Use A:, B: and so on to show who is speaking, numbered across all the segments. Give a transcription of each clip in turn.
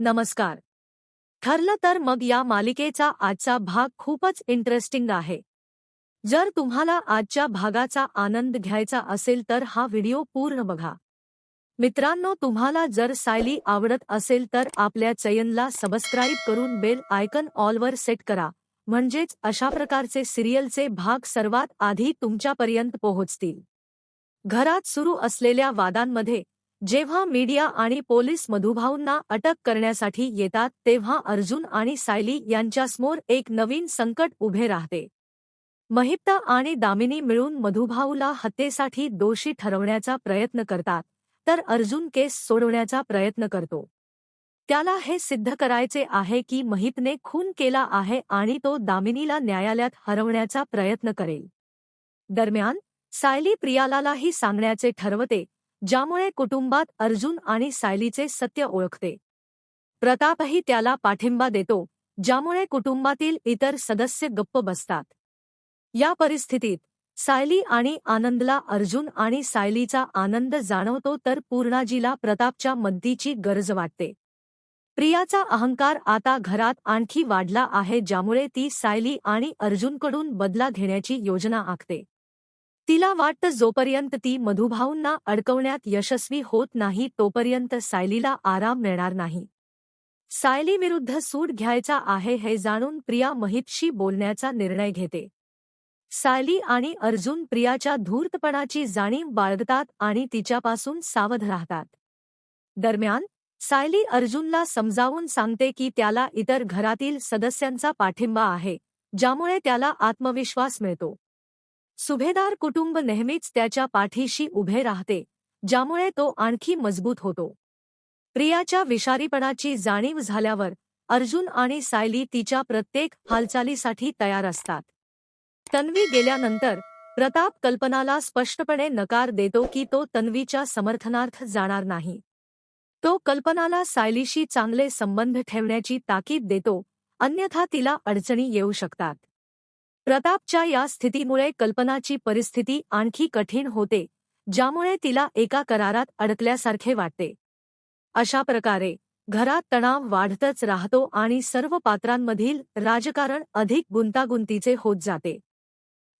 A: नमस्कार. ठरलं तर मग या मालिकेचा आजचा भाग खूपच इंटरेस्टिंग आहे. जर तुम्हाला आजच्या भागाचा आनंद घ्यायचा असेल तर हा व्हिडिओ पूर्ण बघा. मित्रांनो तुम्हाला जर सायली आवडत असेल तर आपल्या चयनला सबस्क्राईब करून बेल आयकन ऑलवर सेट करा. म्हणजेच अशा प्रकारचे सिरियलचे भाग सर्वात आधी तुमच्यापर्यंत पोहोचतील. घरात सुरू असलेल्या वादांमध्ये जेव्हा मीडिया आणि पोलीस मधुभाऊंना अटक करण्यासाठी येतात तेव्हा अर्जुन आणि सायली यांच्यासमोर एक नवीन संकट उभे राहते. महिप्ता आणि दामिनी मिळून मधुभाऊला हत्येसाठी दोषी ठरवण्याचा प्रयत्न करतात तर अर्जुन केस सोडवण्याचा प्रयत्न करतो. त्याला हे सिद्ध करायचे आहे की महितने खून केला आहे आणि तो दामिनीला न्यायालयात हरवण्याचा प्रयत्न करेल. दरम्यान सायली प्रियालालाही सांगण्याचे ठरवते ज्यामुळे कुटुंबात अर्जुन आणि सायलीचे सत्य ओळखते. प्रतापही त्याला पाठिंबा देतो ज्यामुळे कुटुंबातील इतर सदस्य गप्प बसतात. या परिस्थितीत सायली आणि आनंदला अर्जुन आणि सायलीचा आनंद जाणवतो तर पूर्णाजीला प्रतापच्या मदतीची गरज वाटते. प्रियाचा अहंकार आता घरात आणखी वाढला आहे ज्यामुळे ती सायली आणि अर्जुनकडून बदला घेण्याची योजना आखते. तिला वाटतं जोपर्यंत ती मधुभाऊंना अडकवण्यात यशस्वी होत नाही तोपर्यंत सायलीला आराम मिळणार नाही. सायलीविरुद्ध सूट घ्यायचा आहे हे जाणून प्रिया महितशी बोलण्याचा निर्णय घेते. सायली आणि अर्जुन प्रियाच्या धूर्तपणाची जाणीव बाळगतात आणि तिच्यापासून सावध राहतात. दरम्यान सायली अर्जुनला समजावून सांगते की त्याला इतर घरातील सदस्यांचा पाठिंबा आहे ज्यामुळे त्याला आत्मविश्वास मिळतो. सुभेदार कुटुंब नेहमीच त्याच्या पाठीशी उभे राहते ज्यामुळे तो आणखी मजबूत होतो. प्रियाच्या विषारीपणाची जाणीव झाल्यावर अर्जुन आणि सायली तिच्या प्रत्येक हालचालीसाठी तयार असतात. तन्वी गेल्यानंतर प्रताप कल्पनाला स्पष्टपणे नकार देतो की तो तन्वीच्या समर्थनार्थ जाणार नाही. तो कल्पनाला सायलीशी चांगले संबंध ठेवण्याची ताकीद देतो अन्यथा तिला अडचणी येऊ शकतात. प्रतापच्या या स्थितीमुळे कल्पनाची परिस्थिती आणखी कठीण होते ज्यामुळे तिला एका करारात अडकल्यासारखे वाटते. अशा प्रकारे घरात तणाव वाढतच राहतो आणि सर्व पात्रांमधील राजकारण अधिक गुंतागुंतीचे होत जाते.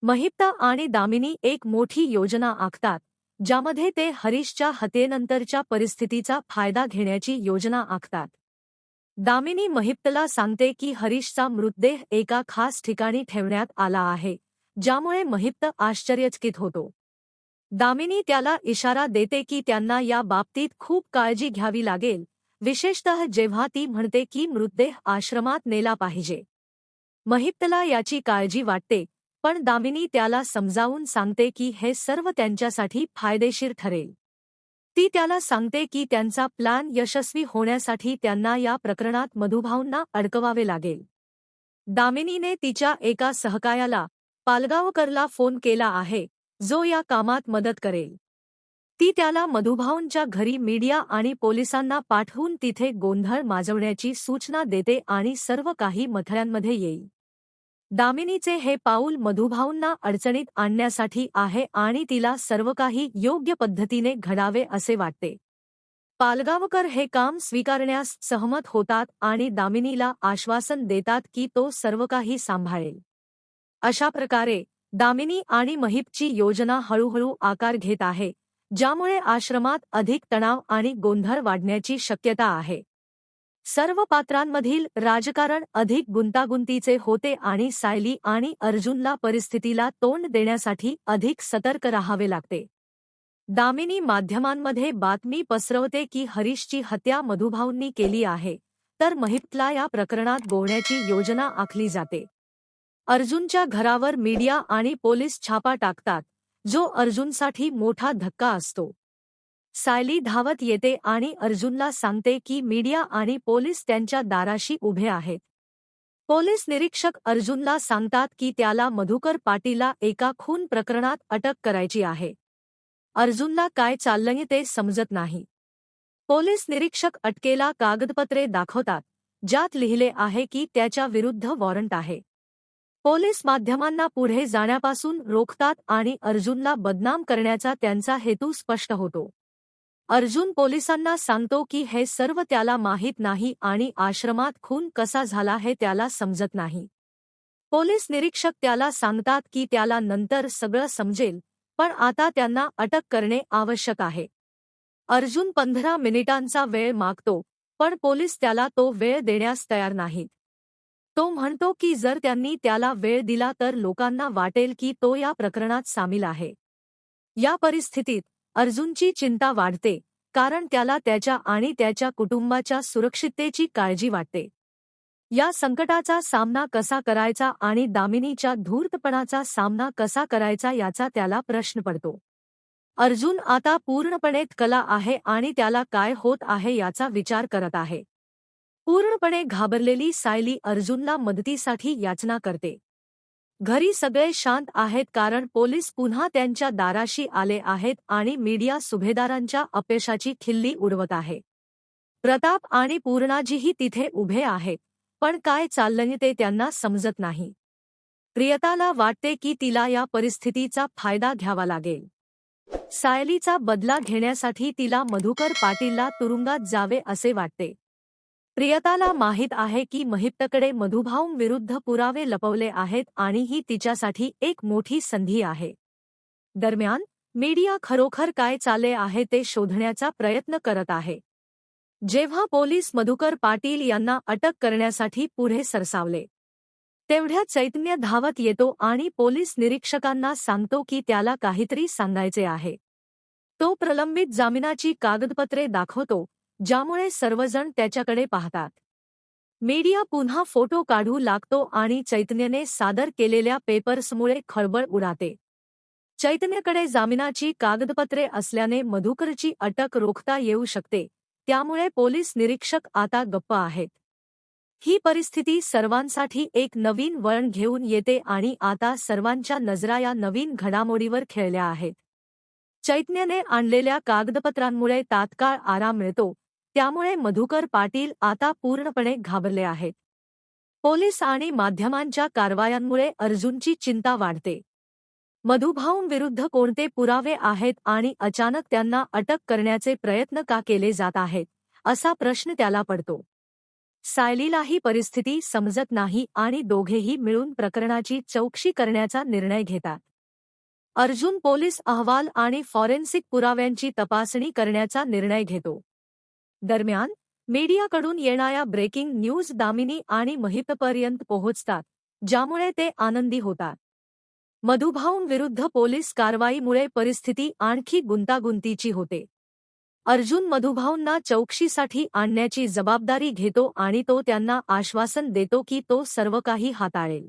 A: महिप्ता आणि दामिनी एक मोठी योजना आखतात ज्यामध्ये ते हरीशच्या हत्येनंतरच्या परिस्थितीचा फायदा घेण्याची योजना आखतात. दामिनी महिप्तला सांगते की हरीशचा मृतदेह एका खास ठिकाणी ठेवण्यात आला आहे ज्यामुळे महिप्त आश्चर्यचकित होतो. दामिनी त्याला इशारा देते की त्यांना या बाबतीत खूप काळजी घ्यावी लागेल विशेषतः जेव्हा ती म्हणते की मृतदेह आश्रमात नेला पाहिजे. महिप्तला याची काळजी वाटते पण दामिनी त्याला समजावून सांगते की हे सर्व त्यांच्यासाठी फायदेशीर ठरेल. ती त्याला सांगते की त्यांचा प्लॅन यशस्वी होण्यासाठी त्यांना या प्रकरणात मधुभाऊंना अडकवावे लागेल. दामिनीने तिच्या एका सहकायाला पालगावकरला फोन केला आहे जो या कामात मदत करेल. ती त्याला मधुभाऊंच्या घरी मीडिया आणि पोलिसांना पाठवून तिथे गोंधळ माजवण्याची सूचना देते आणि सर्व काही मथळ्यांमध्ये येईल. दामिनीचे हे पाऊल मधुभाऊंना अडचणीत आणण्यासाठी आहे आणि तिला सर्व काही योग्य पद्धतीने घडावे असे वाटते. पालगावकर हे काम स्वीकारण्यास सहमत होतात आणि दामिनीला आश्वासन देतात की तो सर्व काही सांभाळेल. अशा प्रकारे दामिनी आणि महिपची योजना हळूहळू आकार घेत आहे ज्यामुळे आश्रमात अधिक तणाव आणि गोंधळ वाढण्याची शक्यता आहे. सर्व पात्रांमधील राजकारण अधिक गुंतागुंतीचे होते आणि सायली आणि अर्जुनला परिस्थितीला तोंड देण्यासाठी अधिक सतर्क राहावे लागते. दामिनी माध्यमांमध्ये बातमी पसरवते की हरीशची हत्या मधुभाऊंनी केली आहे तर महिपला या प्रकरणात गोवण्याची योजना आखली जाते. अर्जुनच्या घरावर मीडिया आणि पोलीस छापा टाकतात जो अर्जुनसाठी मोठा धक्का असतो. सायली धावत येते आणि अर्जुनला सांगते की मीडिया आणि पोलीस त्यांच्या दाराशी उभे आहेत. पोलीस निरीक्षक अर्जुनला सांगतात की त्याला मधुकर पाटीलला एका खून प्रकरणात अटक करायची आहे. अर्जुनला काय चाललंय ते समजत नाही. पोलीस निरीक्षक अटकेला कागदपत्रे दाखवतात ज्यात लिहिले आहे की त्याच्या विरुद्ध वॉरंट आहे. पोलीस माध्यमांना पुढे जाण्यापासून रोखतात आणि अर्जुनला बदनाम करण्याचा त्यांचा हेतू स्पष्ट होतो. अर्जुन पोलिसांना सांगतो की हे सर्व त्याला माहीत नाही आणि आश्रमात खून कसा झाला हे त्याला समजत नाही. पोलीस निरीक्षक त्याला सांगतात की त्याला नंतर सगळं समजेल पण आता त्यांना अटक करणे आवश्यक आहे. अर्जुन पंधरा मिनिटांचा वेळ मागतो पण पोलीस त्याला तो वेळ देण्यास तयार नाहीत. तो म्हणतो की जर त्यांनी त्याला वेळ दिला तर लोकांना वाटेल की तो या प्रकरणात सामील आहे. या परिस्थितीत अर्जुनची चिंता वाढते कारण त्याला त्याच्या आणि त्याच्या कुटुंबाच्या सुरक्षिततेची काळजी वाटते. या संकटाचा सामना कसा करायचा आणि दामिनीच्या धूर्तपणाचा सामना कसा करायचा याचा त्याला प्रश्न पडतो. अर्जुन आता पूर्णपणे कला आहे आणि त्याला काय होत आहे याचा विचार करत आहे. पूर्णपणे घाबरलेली सायली अर्जुनला मदतीसाठी याचना करते. घरी सगळे शांत आहेत कारण पोलीस पुन्हा त्यांच्या दाराशी आले आहेत आणि मीडिया सुभेदारांच्या अपयशाची खिल्ली उडवत आहे. प्रताप आणि पूर्णाजीही तिथे उभे आहेत पण काय चाललंय ते त्यांना समजत नाही. प्रियताला वाटते की तिला या परिस्थितीचा फायदा घ्यावा लागेल. सायलीचा बदला घेण्यासाठी तिला मधुकर पाटीलला तुरुंगात जावे असे वाटते. प्रियताला माहीत आहे की महिप्तकडे मधुभाऊंविरुद्ध पुरावे लपवले आहेत आणि ही तिच्यासाठी एक मोठी संधी आहे. दरम्यान मीडिया खरोखर काय चालले आहे ते शोधण्याचा प्रयत्न करत आहे. जेव्हा पोलीस मधुकर पाटील यांना अटक करण्यासाठी पुढे सरसावले तेवढ्या चैतन्य धावत येतो आणि पोलीस निरीक्षकांना सांगतो की त्याला काहीतरी सांगायचे आहे. तो प्रलंबित जामिनाची कागदपत्रे दाखवतो ज्यामुळे सर्वजण त्याच्याकडे पाहतात. मीडिया पुन्हा फोटो काढू लागतो आणि चैतन्यने सादर केलेल्या पेपर्समुळे खळबळ उडाते. चैतन्यकडे जामिनाची कागदपत्रे असल्याने मधुकरची अटक रोखता येऊ शकते त्यामुळे पोलीस निरीक्षक आता गप्प आहेत. ही परिस्थिती सर्वांसाठी एक नवीन वळण घेऊन येते आणि आता सर्वांच्या नजरा या नवीन घडामोडीवर खेळल्या आहेत. चैतन्यने आणलेल्या कागदपत्रांमुळे तात्काळ आराम मिळतो त्यामुळे मधुकर पाटील आता पूर्णपणे घाबरले आहेत. पोलीस आणि माध्यमांच्या कारवायांमुळे अर्जुनची चिंता वाढते. मधुभाऊंविरुद्ध कोणते पुरावे आहेत आणि अचानक त्यांना अटक करण्याचे प्रयत्न का केले जात आहेत असा प्रश्न त्याला पडतो. सायलीलाही परिस्थिती समजत नाही आणि दोघेही मिळून प्रकरणाची चौकशी करण्याचा निर्णय घेतात. अर्जुन पोलीस अहवाल आणि फॉरेन्सिक पुराव्यांची तपासणी करण्याचा निर्णय घेतो. दरम्यान मीडियाकडून येणाऱ्या ब्रेकिंग न्यूज दामिनी आणि महितपर्यंत पोहोचतात ज्यामुळे ते आनंदी होतात. मधुभाऊंविरुद्ध पोलीस कारवाईमुळे परिस्थिती आणखी गुंतागुंतीची होते. अर्जुन मधुभाऊंना चौकशीसाठी आणण्याची जबाबदारी घेतो आणि तो त्यांना आश्वासन देतो की तो सर्व काही हाताळेल.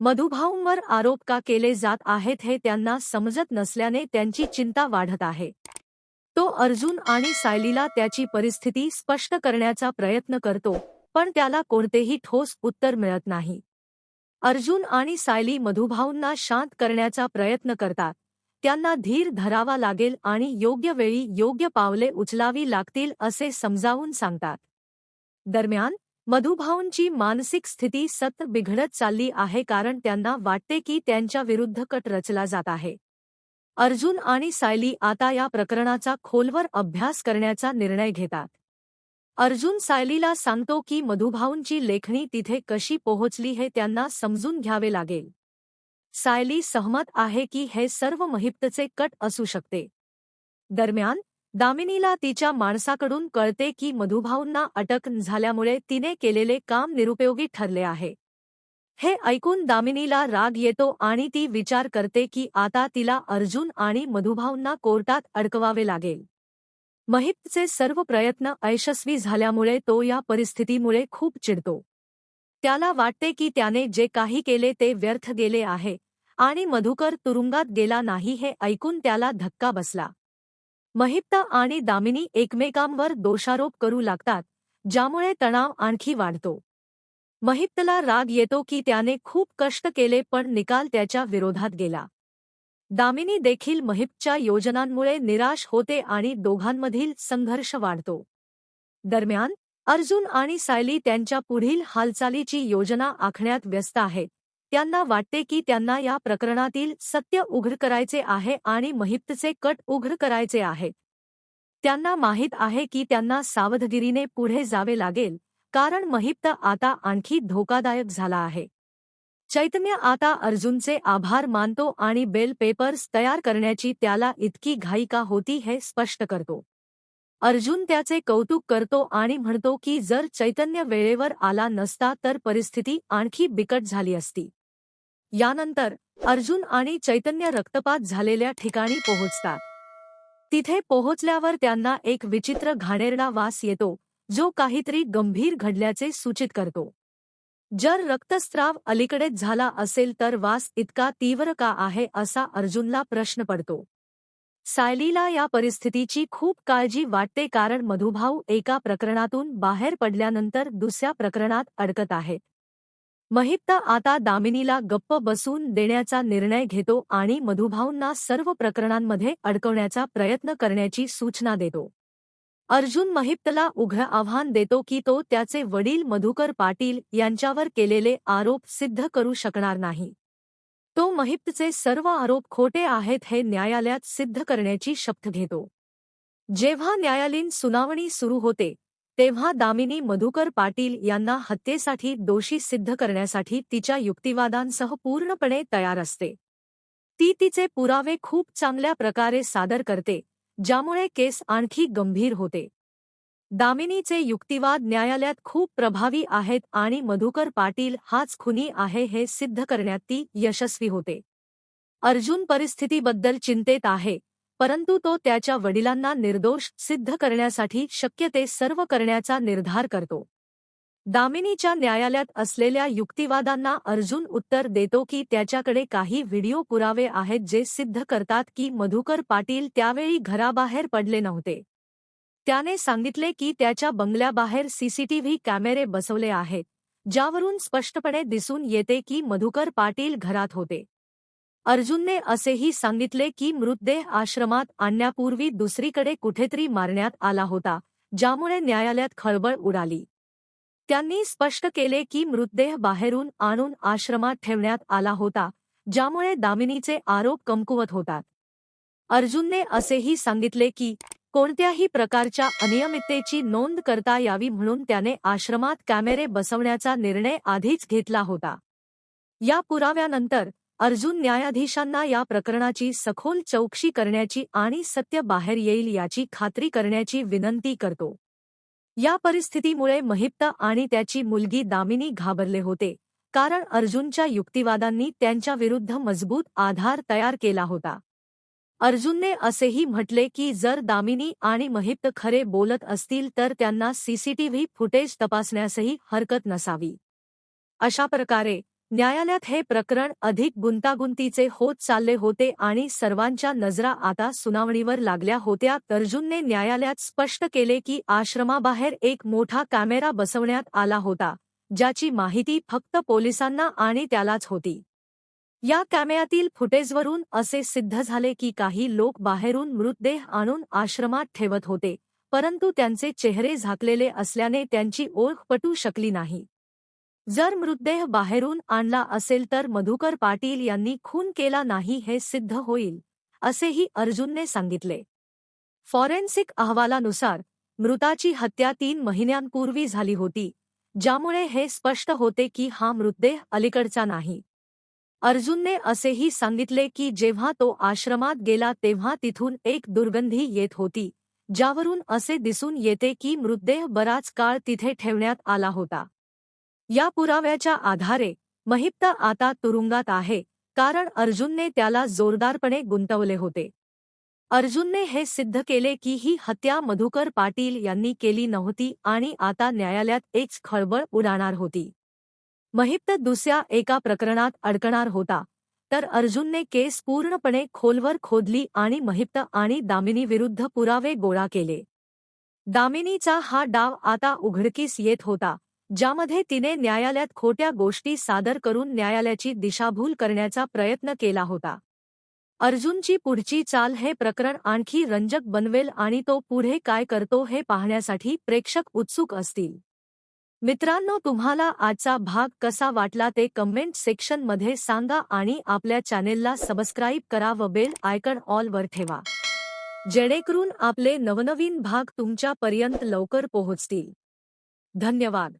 A: मधुभाऊंवर आरोप का केले जात आहेत हे त्यांना समजत नसल्याने त्यांची चिंता वाढत आहे. तो अर्जुन आणि सायलीला त्याची परिस्थिती स्पष्ट करण्याचा प्रयत्न करतो पण त्याला कोणतेही ठोस उत्तर मिळत नाही. अर्जुन आणि सायली मधुभाऊंना शांत करण्याचा प्रयत्न करतात. त्यांना धीर धरावा लागेल आणि योग्य वेळी योग्य पावले उचलावी लागतील असे समजावून सांगतात. दरम्यान मधुभाऊंची मानसिक स्थिती सतत बिघडत चालली आहे कारण त्यांना वाटते की त्यांच्या विरुद्ध कट रचला जात आहे. अर्जुन आणि सायली आता या प्रकरणाचा खोलवर अभ्यास करण्याचा निर्णय घेतात. अर्जुन सायलीला सांगतो की मधुभाऊंची लेखणी तिथे कशी पोहोचली हे त्यांना समजून घ्यावे लागेल. सायली सहमत आहे की हे सर्व महिप्तचे कट असू शकते. दरम्यान दामिनीला तिच्या माणसाकडून कळते की मधुभाऊंना अटक झाल्यामुळे तिने केलेले काम निरुपयोगी ठरले आहे. हे ऐकून दामिनीला राग येतो आणि ती विचार करते की आता तिला अर्जुन आणि मधुभाऊंना कोर्टात अडकवावे लागेल. महितचे सर्व प्रयत्न अयशस्वी झाल्यामुळे तो या परिस्थितीमुळे खूप चिडतो. त्याला वाटते की त्याने जे काही केले ते व्यर्थ गेले आहे आणि मधुकर तुरुंगात गेला नाही हे ऐकून त्याला धक्का बसला. महिप्त आणि दामिनी एकमेकांवर दोषारोप करू लागतात ज्यामुळे तणाव आणखी वाढतो. महित्तला राग येतो की त्याने खूप कष्ट केले पण निकाल त्याच्या विरोधात गेला. दामिनी देखील महिपच्या योजनांमुळे निराश होते आणि दोघांमधील संघर्ष वाढतो. दरम्यान अर्जुन आणि सायली त्यांच्या पुढील हालचालीची योजना आखण्यात व्यस्त आहेत. त्यांना वाटते की त्यांना या प्रकरणातील सत्य उघड करायचे आहे आणि महिप्तचे कट उघड करायचे आहे. त्यांना माहीत आहे की त्यांना सावधगिरीने पुढे जावे लागेल. कारण महिप्त आता आणखी धोकादायक झाला आहे. चैतन्य आता अर्जुनचे आभार मानतो आणि बेल पेपर्स तयार करण्याची त्याला इतकी घाई का होती हे स्पष्ट करतो. अर्जुन त्याचे कौतुक करतो आणि म्हणतो की जर चैतन्य वेळेवर आला नसता तर परिस्थिती आणखी बिकट झाली असती. यानंतर अर्जुन आणि चैतन्य रक्तपात झालेल्या ठिकाणी पोहोचतात. तिथे पोहोचल्यावर त्यांना एक विचित्र घाणेरडा वास येतो जो काहीतरी गंभीर घडल्याचे सूचित करतो. जर रक्तस्त्राव अलीकडेच झाला असेल तर वास इतका तीव्र का आहे असा अर्जुनला प्रश्न पडतो. सायलीला या परिस्थितीची खूप काळजी वाटते कारण मधुभाऊ एका प्रकरणातून बाहेर पडल्यानंतर दुसऱ्या प्रकरणात अडकत आहेत महिप्त आता दामिनीला गप्प बसून देण्याचा निर्णय घेतो आणि मधुभाऊंना सर्व प्रकरणांमध्ये अडकवण्याचा प्रयत्न करण्याची सूचना देतो. अर्जुन महिप्तला उघड आव्हान देतो की तो त्याचे वडील मधुकर पाटील यांच्यावर केलेले आरोप सिद्ध करू शकणार नाही. तो महिप्तचे सर्व आरोप खोटे आहेत हे न्यायालयात सिद्ध करण्याची शपथ घेतो. जेव्हा न्यायालयीन सुनावणी सुरू होते तेव्हा दामिनी मधुकर पाटील यांना हत्येसाठी दोषी सिद्ध करण्यासाठी तिच्या युक्तिवादांसह पूर्णपणे तयार असते. ती तिचे पुरावे खूप चांगल्या प्रकारे सादर करते ज्यामुळे केस आणखी गंभीर होते. दामिनीचे युक्तिवाद न्यायालयात खूप प्रभावी आहेत आणि मधुकर पाटील हाच खुनी आहे हे सिद्ध करण्यात ती यशस्वी होते. अर्जुन परिस्थितीबद्दल चिंतेत आहे परंतु तो त्याच्या वडिलांना निर्दोष सिद्ध करण्यासाठी शक्य ते सर्व करण्याचा निर्धार करतो. दामिनीच्या न्यायालयात असलेल्या युक्तिवादांना अर्जुन उत्तर देतो की त्याच्याकडे काही व्हिडिओ पुरावे आहेत जे सिद्ध करतात की मधुकर पाटील त्यावेळी घराबाहेर पडले नव्हते. त्याने सांगितले की त्याच्या बंगल्याबाहेर सीसीटीव्ही कॅमेरे बसवले आहेत ज्यावरून स्पष्टपणे दिसून येते की मधुकर पाटील घरात होते. अर्जुनने असेही सांगितले की मृतदेह आश्रमात आणण्यापूर्वी दुसरीकडे कुठेतरी मारण्यात आला होता ज्यामुळे न्यायालयात खळबळ उडाली. त्यांनी स्पष्ट केले की मृतदेह बाहेरून आणून आश्रमात ठेवण्यात आला होता ज्यामुळे दामिनीचे आरोप कमकुवत होतात. अर्जुनने असेही सांगितले की कोणत्याही प्रकारच्या अनियमिततेची नोंद करता यावी म्हणून त्याने आश्रमात कॅमेरे बसवण्याचा निर्णय आधीच घेतला होता. या पुराव्यानंतर अर्जुन न्यायाधीशांना या प्रकरणाची सखोल चौकशी करण्याची आणि सत्य बाहेर येईल याची खात्री करण्याची विनंती करतो. या परिस्थितीमुळे महिप्त आणि त्याची मुलगी दामिनी घाबरले होते कारण अर्जुनच्या युक्तिवादांनी त्यांच्याविरुद्ध मजबूत आधार तयार केला होता. अर्जुनने असेही म्हटले की जर दामिनी आणि महिप्त खरे बोलत असतील तर त्यांना सीसीटीव्ही फुटेज तपासण्यासही हरकत नसावी. अशा प्रकारे न्यायालयात हे प्रकरण अधिक गुंतागुंतीचे होत चालले होते आणि सर्वांच्या नजरा आता सुनावणीवर लागल्या होत्या. अर्जुनने न्यायालयात स्पष्ट केले की आश्रमाबाहेर एक मोठा कॅमेरा बसवण्यात आला होता ज्याची माहिती फक्त पोलिसांना आणि त्यालाच होती. या कॅमेऱ्यातील फुटेजवरून असे सिद्ध झाले की काही लोक बाहेरून मृतदेह आणून आश्रमात ठेवत होते परंतु त्यांचे चेहरे झाकलेले असल्याने त्यांची ओळख पटू शकली नाही. जर मृतदेह बाहेरून आणला असेल तर मधुकर पाटील यांनी खून केला नाही हे सिद्ध होईल असेही अर्जुनने सांगितले. फॉरेन्सिक अहवालानुसार मृताची हत्या तीन महिन्यांपूर्वी झाली होती ज्यामुळे हे स्पष्ट होते की हा मृतदेह अलीकडचा नाही. अर्जुनने असेही सांगितले की जेव्हा तो आश्रमात गेला तेव्हा तिथून एक दुर्गंधी येत होती ज्यावरून असे दिसून येते की मृतदेह बराच काळ तिथे ठेवण्यात आला होता. या पुराव्याच्या आधारे महिप्त आता तुरुंगात आहे कारण अर्जुनने त्याला जोरदारपणे गुंतवले होते. अर्जुनने हे सिद्ध केले की ही हत्या मधुकर पाटील यांनी केली नव्हती आणि आता न्यायालयात एक खळबळ उडाणार होती. महिप्त दुसऱ्या एका प्रकरणात अडकणार होता तर अर्जुनने केस पूर्णपणे खोलवर खोदली आणि महिप्त आणि दामिनीविरुद्ध पुरावे गोळा केले. दामिनीचा हा डाव आता उघडकीस येत होता ज्यामध्ये तिने न्यायालयात खोट्या गोष्टी सादर करून न्यायालयाची दिशाभूल करण्याचा प्रयत्न केला होता. अर्जुनची पुढची चाल हे प्रकरण आणखी रंजक बनवेल आणि तो पुढे काय करतो हे पाहण्यासाठी प्रेक्षक उत्सुक असतील. मित्रांनो तुम्हाला आजचा भाग कसा वाटला ते कमेंट सेक्शनमध्ये सांगा आणि आपल्या चॅनेलला सबस्क्राईब करा व बेल आयकन ऑल वर ठेवा. जेणेकरून आपले नवनवीन भाग तुमच्यापर्यंत लवकर पोहोचतील. धन्यवाद.